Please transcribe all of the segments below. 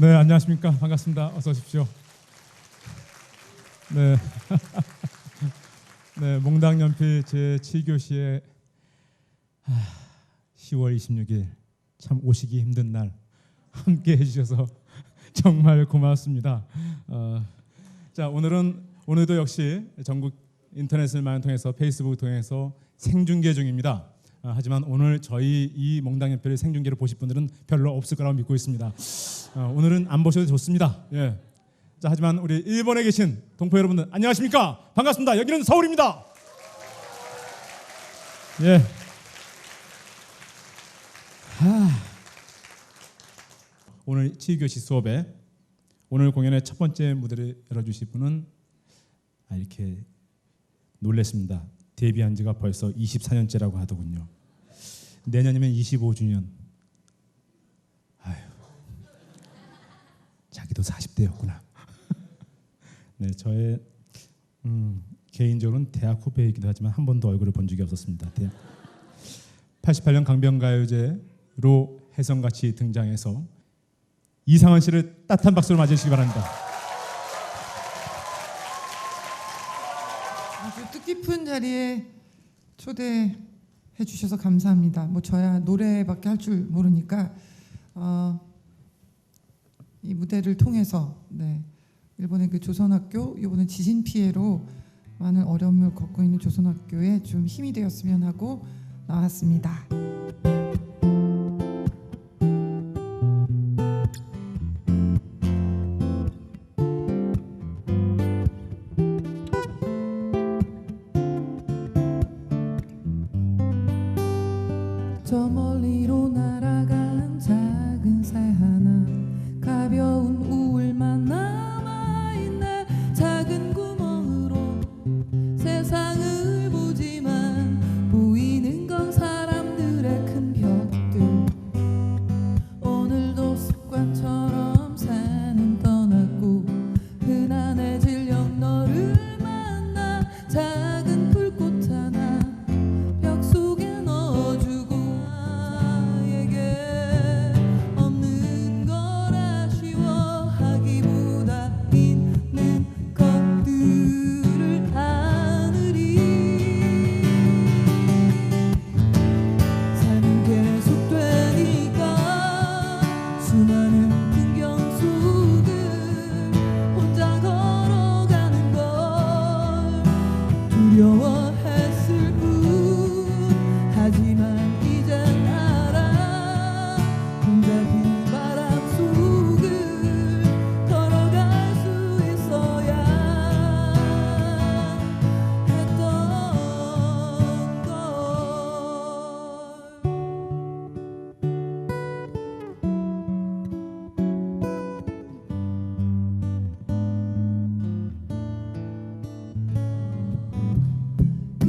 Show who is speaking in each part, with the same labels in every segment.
Speaker 1: 네, 안녕하십니까. 반갑습니다. 어서 오십시오. 네. 네, 몽당 연필 제 7교시에 10월 26일 참 오시기 힘든 날 함께 해 주셔서 정말 고맙습니다. 어, 자, 오늘은 오늘도 역시 전국 인터넷을 많이 통해서 페이스북 통해서 생중계 중입니다. 아, 하지만 오늘 저희 이 몽당 연필 생중계를 보실 분들은 별로 없을 거라고 믿고 있습니다. 어, 오늘은 안 보셔도 좋습니다. 예. 자, 하지만 우리 일본에 계신 동포 여러분들 안녕하십니까? 반갑습니다. 여기는 서울입니다. 예. 하. 오늘 7교시 수업에 오늘 공연의 첫 번째 무대를 열어주실 분은 아, 이렇게 놀랬습니다. 데뷔한 지가 벌써 24년째라고 하더군요. 내년이면 25주년. 아유, 자기도 40대였구나. 네, 저의 음, 개인적으로는 대학 후배이기도 하지만 한 번도 얼굴을 본 적이 없었습니다. 대- 88년 강변가요제로 혜성같이 등장해서 이상원 씨를 따뜻한 박수로 맞으시기 바랍니다.
Speaker 2: 아주 뜻깊은 자리에 초대해 주셔서 감사합니다. 뭐 저야 노래밖에 할 줄 모르니까 어, 이 무대를 통해서 네, 일본의 그 조선학교 이번에 지진 피해로 많은 어려움을 겪고 있는 조선학교에 좀 힘이 되었으면 하고 나왔습니다.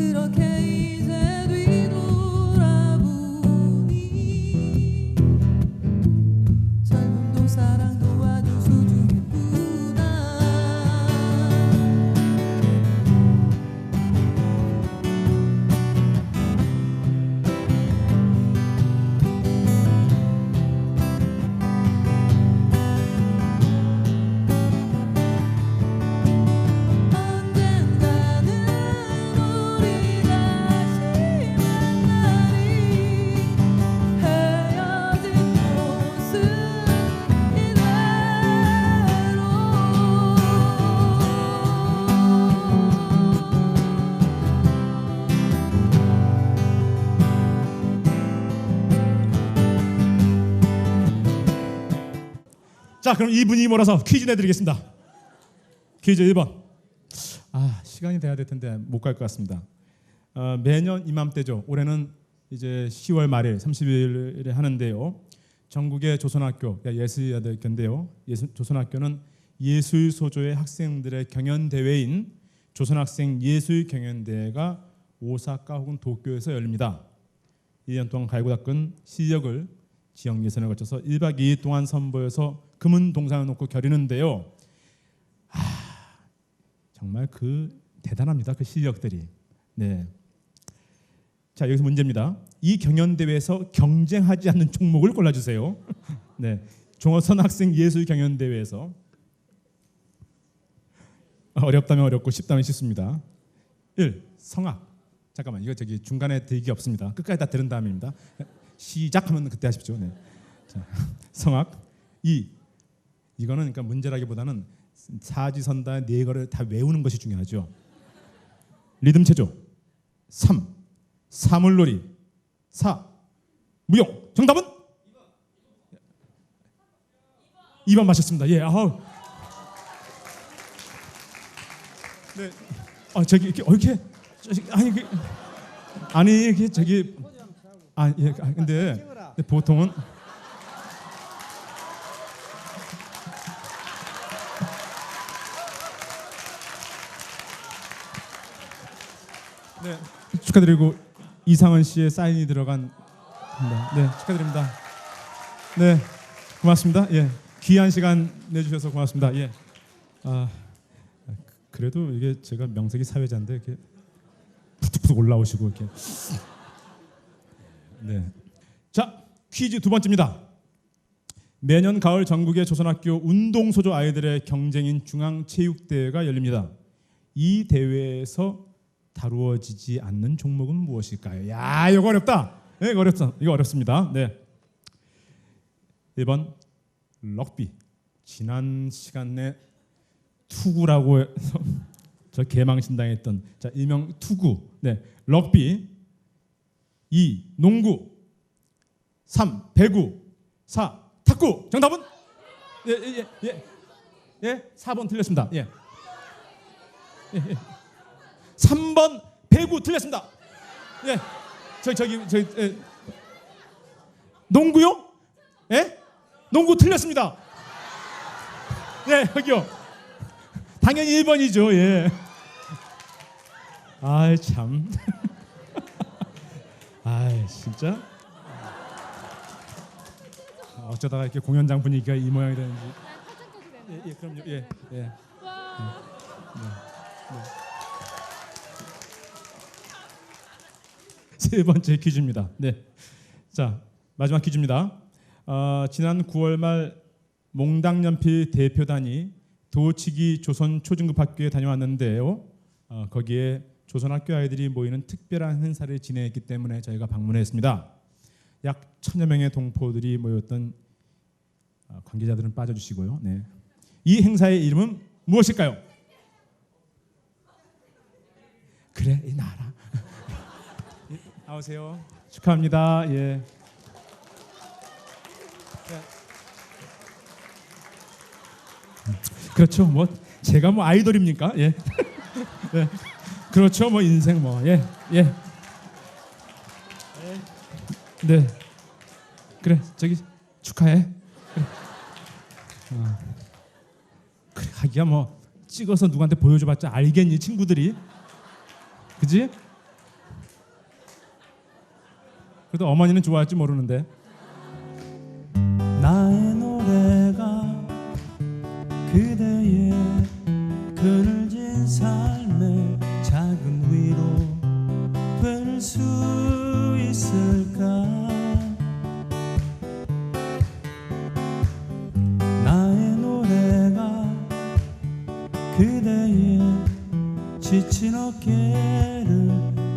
Speaker 2: 그렇게
Speaker 1: 자, 그럼 이분이 몰아서 퀴즈 내드리겠습니다. 퀴즈 1번. 아, 시간이 돼야 될 텐데 못 갈 것 같습니다. 어, 매년 이맘때죠. 올해는 이제 10월 말일 30일에 하는데요. 전국의 조선학교 예술여대교인데요. 예술, 조선학교는 예술 소조의 학생들의 경연 대회인 조선학생 예술 경연 대회가 오사카 혹은 도쿄에서 열립니다. 1년 동안 갈고 닦은 실력을 지역 예선을 거쳐서 1박 2일 동안 선보여서 금은 동상을 놓고 겨루는데요. 아, 정말 그 대단합니다. 그 실력들이. 네. 자 여기서 문제입니다. 이 경연 대회에서 경쟁하지 않는 종목을 골라 주세요. 네, 종어선 학생 예술 경연 대회에서 어렵다면 어렵고 쉽다면 쉽습니다. 1. 성악. 잠깐만 이거 저기 중간에 대기 없습니다. 끝까지 다 들은 다음입니다. 시작하면 그때 하십시오. 네. 자, 성악. 2. 이거는 그러니까 문제라기보다는 사지선다 네 거를 다 외우는 것이 중요하죠. 리듬 체조. 3. 사물놀이. 4. 무용. 정답은? 2번 맞췄습니다. 예. 아우. 네. 아 저기 이렇게 어, 이렇게 아니 그 아니 이게 저기 아 예. 아, 근데, 근데 보통은 네 축하드리고 이상은 씨의 사인이 들어간 네 축하드립니다. 네 고맙습니다. 예 귀한 시간 내주셔서 고맙습니다. 예 아. 그래도 이게 제가 명색이 사회자인데 이렇게 푸득푸득 올라오시고 이렇게 네. 자 퀴즈 두 번째입니다. 매년 가을 전국의 조선학교 운동소조 아이들의 경쟁인 중앙체육대회가 열립니다. 이 대회에서 다루어지지 않는 종목은 무엇일까요? 야, 이거 어렵다. 네, 이거 어렵다. 이거 어렵습니다. 네. 1번 럭비. 지난 시간에 투구라고 해서 저 개망신당했던 자 일명 투구 네 럭비 2 농구 3 배구 4 탁구 정답은 예예예 예, 예, 예, 4번 틀렸습니다 예. 예, 예. 3번 배구 틀렸습니다 예 저기 저기 저기 예. 농구요 예 농구 틀렸습니다 예 여기요 당연히 1번이죠. 예. 아이 참. 아이 진짜. 어쩌다가 이렇게 공연장 분위기가 이 모양이 되는지. 예, 예 그럼요. 예. 예. 네. 네. 세 번째 퀴즈입니다. 네. 자 마지막 퀴즈입니다. 어, 지난 9월 말 몽당연필 대표단이 도치기 조선 초중급학교에 다녀왔는데요. 어, 거기에 조선학교 아이들이 모이는 특별한 행사를 진행했기 때문에 저희가 방문했습니다. 약 천여 명의 동포들이 모였던 어, 관계자들은 빠져주시고요. 네. 이 행사의 이름은 무엇일까요? 그래 이 나라. 나오세요. 축하합니다. 예. 그렇죠. 뭐 제가 뭐 아이돌입니까? 예. 네. 그렇죠. 뭐 인생 뭐 예. 예. 네. 그래. 저기 축하해. 그래. 어. 그래. 하기야 뭐 찍어서 누구한테 보여줘 봤자 알겠니 친구들이. 그지? 그래도 어머니는 좋아할지 모르는데.
Speaker 3: 지친 어깨를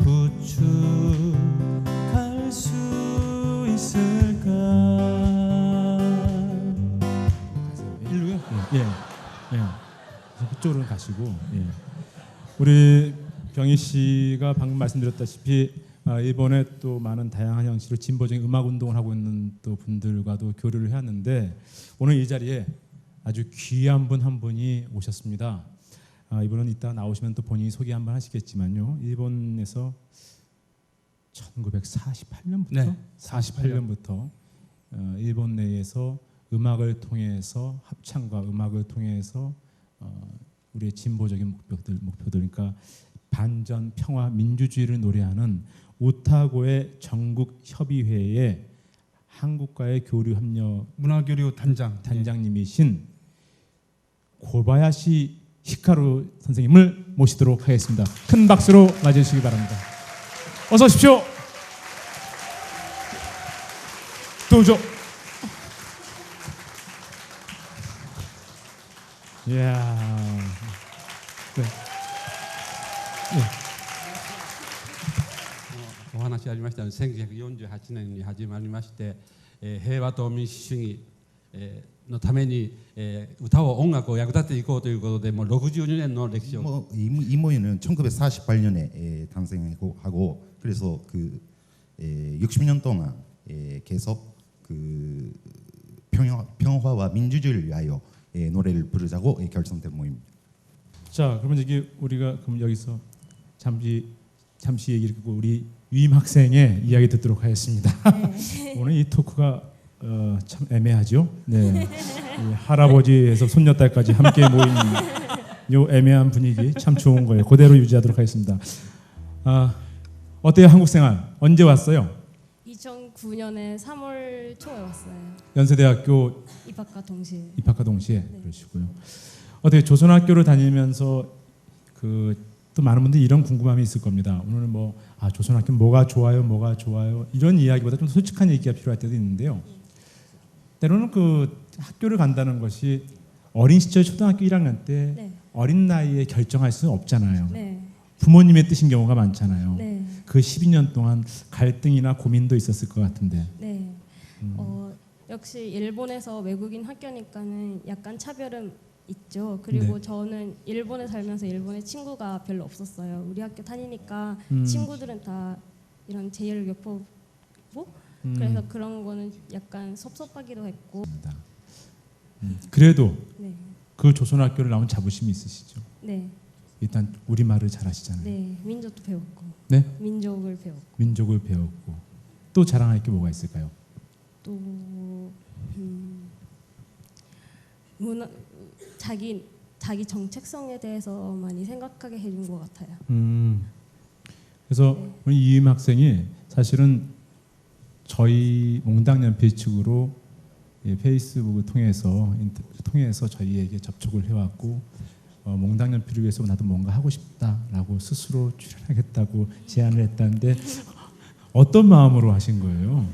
Speaker 3: 부축할 수 있을까
Speaker 1: 일로요? 예. 예. 그쪽으로 가시고 예. 우리 병희 씨가 방금 말씀드렸다시피 아, 이번에 또 많은 다양한 형식으로 진보적인 음악 운동을 하고 있는 또 분들과도 교류를 해왔는데 오늘 이 자리에 아주 귀한 분 한 분이 오셨습니다. 아, 이분은 이따 나오시면 또 본인이 소개 한번 하시겠지만요. 일본에서 1948년부터?
Speaker 3: 네,
Speaker 1: 48년부터 어, 일본 내에서 음악을 통해서 합창과 음악을 통해서 어, 우리의 진보적인 목표들 목표들 그러니까 반전 평화 민주주의를 노래하는 오타고의 전국 협의회의 한국과의 교류 협력
Speaker 3: 문화 교류 단장.
Speaker 1: 단장님이신 고바야시 히카루 선생님을 모시도록 하겠습니다. 큰 박수로 맞이해 주시기 바랍니다. 어서 오십시오. 도우죠. 이야. 네.
Speaker 4: お話ありましたように1948年に始まりまして、えー平和と民主主義、えー のために、えー歌を音楽を役立てていこうということでもう62年の歴史を
Speaker 5: 뭐, 이, 모- 이 모임은 1948년에 에, 탄생하고 하고 그래서 그 에, 60년 동안 에, 계속 그 평화, 평화와 민주주의를 위하여 에, 노래를 부르자고 에, 결성된 모임입니다.
Speaker 1: 자, 그러면 이게 우리가 그럼 여기서 잠시 잠시 얘기를 듣고 우리 유임 학생의 이야기 듣도록 하겠습니다. 오늘 이 토크가 어, 참 애매하죠. 네, 이 할아버지에서 손녀딸까지 함께 모인 요 애매한 분위기 참 좋은 거예요. 그대로 유지하도록 하겠습니다. 아, 어때요 한국 생활? 언제 왔어요?
Speaker 6: 2009년에 3월 초에 왔어요.
Speaker 1: 연세대학교
Speaker 6: 입학과 동시에.
Speaker 1: 입학과 동시에 그러시고요. 어떻게 조선학교를 다니면서 그 또 많은 분들이 이런 궁금함이 있을 겁니다. 오늘은 뭐 아, 조선학교 뭐가 좋아요, 뭐가 좋아요 이런 이야기보다 좀 솔직한 얘기가 필요할 때도 있는데요. 때로는 그 학교를 간다는 것이 어린 시절 초등학교 1학년 때
Speaker 6: 네.
Speaker 1: 어린 나이에 결정할 수는 없잖아요.
Speaker 6: 네.
Speaker 1: 부모님의 뜻인 경우가 많잖아요.
Speaker 6: 네.
Speaker 1: 그 12년 동안 갈등이나 고민도 있었을 것 같은데.
Speaker 6: 네.
Speaker 1: 음.
Speaker 6: 어, 역시 일본에서 외국인 학교니까는 약간 차별은 있죠. 그리고
Speaker 1: 네.
Speaker 6: 저는 일본에 살면서 일본에 친구가 별로 없었어요. 우리 학교 다니니까
Speaker 1: 음.
Speaker 6: 친구들은 다 이런 제일 교포고
Speaker 1: 음.
Speaker 6: 그래서 그런 거는 약간 섭섭하기도 했고.
Speaker 1: 음. 그래도
Speaker 6: 네.
Speaker 1: 그 조선학교를 나온 자부심이 있으시죠.
Speaker 6: 네.
Speaker 1: 일단 우리 말을 잘하시잖아요.
Speaker 6: 네. 민족도 배웠고.
Speaker 1: 네?
Speaker 6: 민족을 배웠고.
Speaker 1: 민족을 배웠고 또 자랑할 게 뭐가 있을까요?
Speaker 6: 또 음, 문화 자기 자기 정체성에 대해서 많이 생각하게 해준 것 같아요.
Speaker 1: 음. 그래서
Speaker 6: 네.
Speaker 1: 우리 이임 학생이 사실은 저희 몽당연필 측으로 예, 페이스북을 통해서 인터, 통해서 저희에게 접촉을 해왔고 어, 몽당연필을 위해서 나도 뭔가 하고 싶다라고 스스로 출연하겠다고 제안을 했다는데 어떤 마음으로 하신 거예요?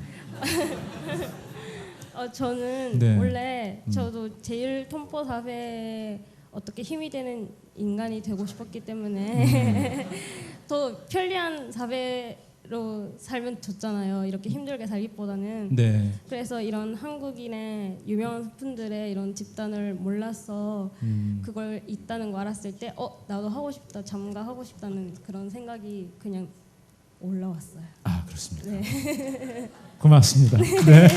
Speaker 6: 어, 저는
Speaker 1: 네.
Speaker 6: 원래
Speaker 1: 음.
Speaker 6: 저도 제일 통포 사회에 어떻게 힘이 되는 인간이 되고 싶었기 때문에
Speaker 1: 음.
Speaker 6: 더 편리한 사회 로 살면 좋잖아요. 이렇게 힘들게 살기보다는.
Speaker 1: 네.
Speaker 6: 그래서 이런 한국인의 유명한 스푼들의 이런 집단을 몰랐어.
Speaker 1: 음.
Speaker 6: 그걸 있다는 거 알았을 때, 어 나도 하고 싶다, 잠가 하고 싶다는 그런 생각이 그냥 올라왔어요.
Speaker 1: 아 그렇습니다.
Speaker 6: 네.
Speaker 1: 고맙습니다. 네. 네.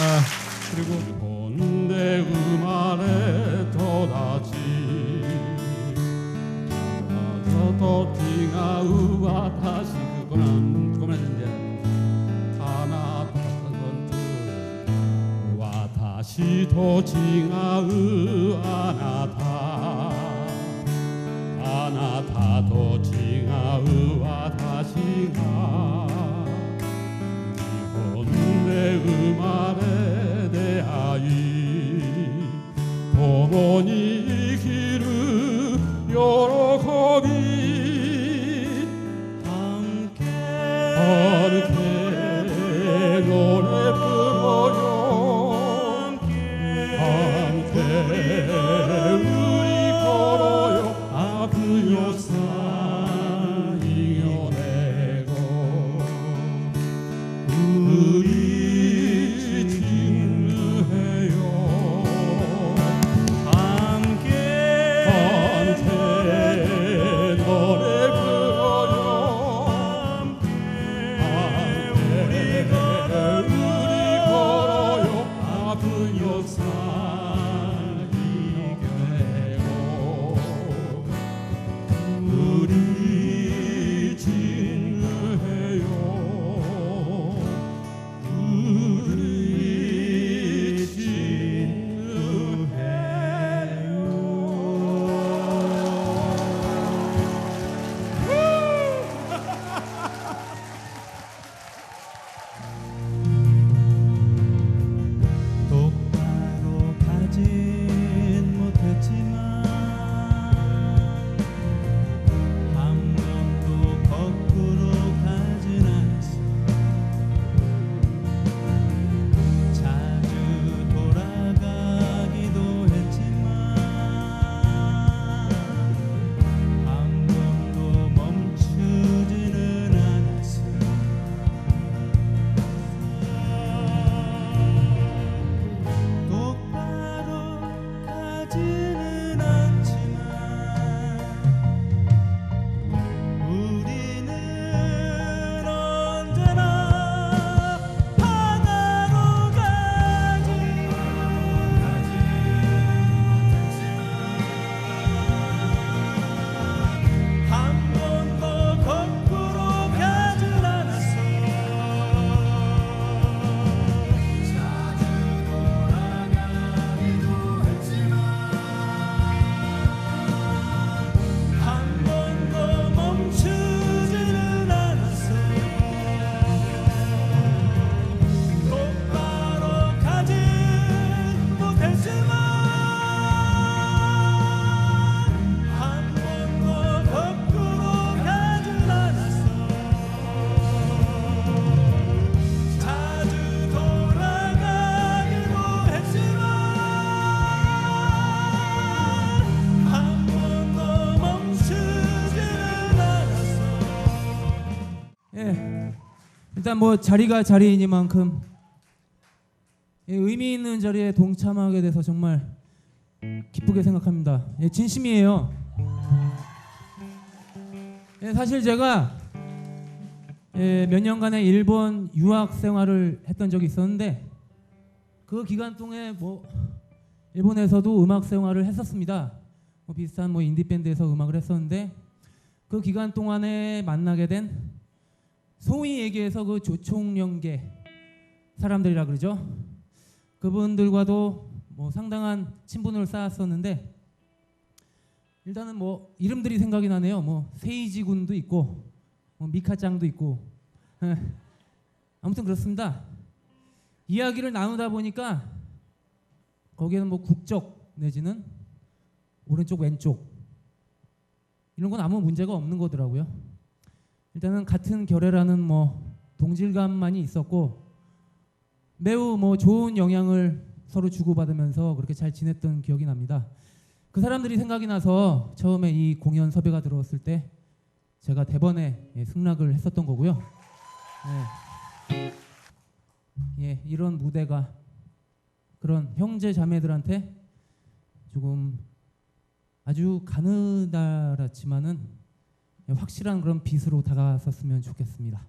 Speaker 1: 아, 그리고
Speaker 4: 본대 음안에 떠나지. 時が私그 고난 고난인
Speaker 3: 데 하
Speaker 4: 나 바꾼 와다시 도징아우 아나타 아나타 도징아우 와
Speaker 3: 다시가
Speaker 7: 일단 뭐 자리가 자리이니만큼 예, 의미 있는 자리에 동참하게 돼서 정말 기쁘게 생각합니다. 예, 진심이에요. 예, 사실 제가 예, 몇 년간의 일본 유학 생활을 했던 적이 있었는데 그 기간 동안 뭐 일본에서도 음악 생활을 했었습니다. 뭐 비슷한 뭐 인디 밴드에서 음악을 했었는데 그 기간 동안에 만나게 된 소위 얘기해서 그 조총련계 사람들이라 그러죠. 그분들과도 뭐 상당한 친분을 쌓았었는데 일단은 뭐 이름들이 생각이 나네요. 뭐 세이지 군도 있고 뭐 미카짱도 있고 예. 아무튼 그렇습니다. 이야기를 나누다 보니까 거기에는 뭐 국적 내지는 오른쪽 왼쪽 이런 건 아무 문제가 없는 거더라고요. 일단은 같은 결애라는 뭐 동질감만이 있었고 매우 뭐 좋은 영향을 서로 주고받으면서 그렇게 잘 지냈던 기억이 납니다. 그 사람들이 생각이 나서 처음에 이 공연 섭외가 들어왔을 때 제가 대번에 예, 승낙을 했었던 거고요. 예. 예, 이런 무대가 그런 형제 자매들한테 조금 아주 가느다랗지만은 확실한 그런 빛으로 다가섰으면 좋겠습니다.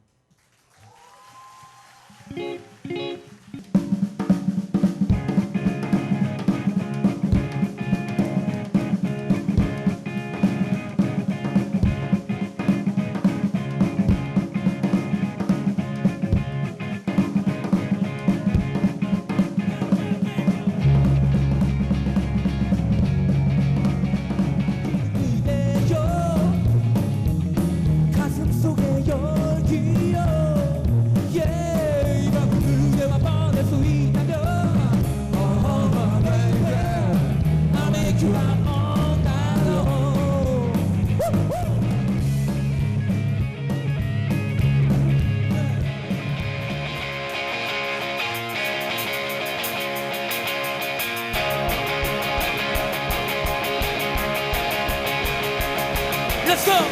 Speaker 8: Let's go!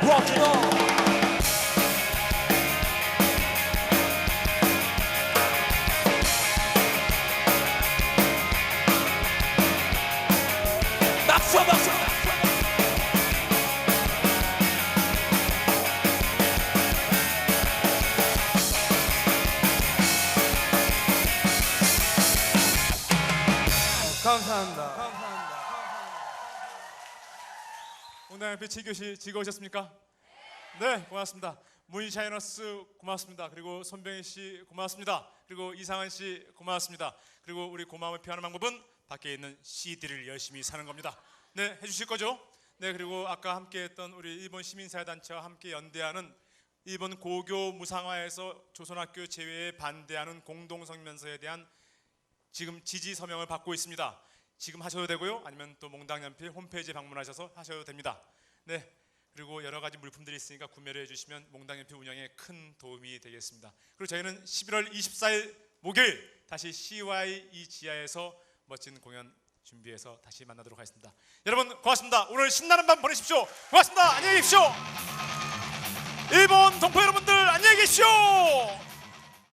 Speaker 8: 거야 Walking
Speaker 1: 옆에 7교시 즐거우셨습니까? 네, 고맙습니다. 문샤이너스 고맙습니다. 그리고 손병희 씨 고맙습니다. 그리고 이상한 씨 고맙습니다. 그리고 우리 고마움을 표하는 방법은 밖에 있는 CD를 열심히 사는 겁니다. 네, 해주실 거죠? 네, 그리고 아까 함께했던 우리 일본 시민사회단체와 함께 연대하는 일본 고교 무상화에서 조선학교 제외에 반대하는 공동성명서에 대한 지금 지지 서명을 받고 있습니다. 지금 하셔도 되고요. 아니면 또 몽당연필 홈페이지 방문하셔서 하셔도 됩니다. 네. 그리고 여러 가지 물품들이 있으니까 구매를 해주시면 몽당연필 운영에 큰 도움이 되겠습니다. 그리고 저희는 11월 24일 목요일 다시 CY 이 지하에서 멋진 공연 준비해서 다시 만나도록 하겠습니다. 여러분 고맙습니다. 오늘 신나는 밤 보내십시오. 고맙습니다. 안녕히 계십시오. 일본 동포 여러분들 안녕히 계십시오.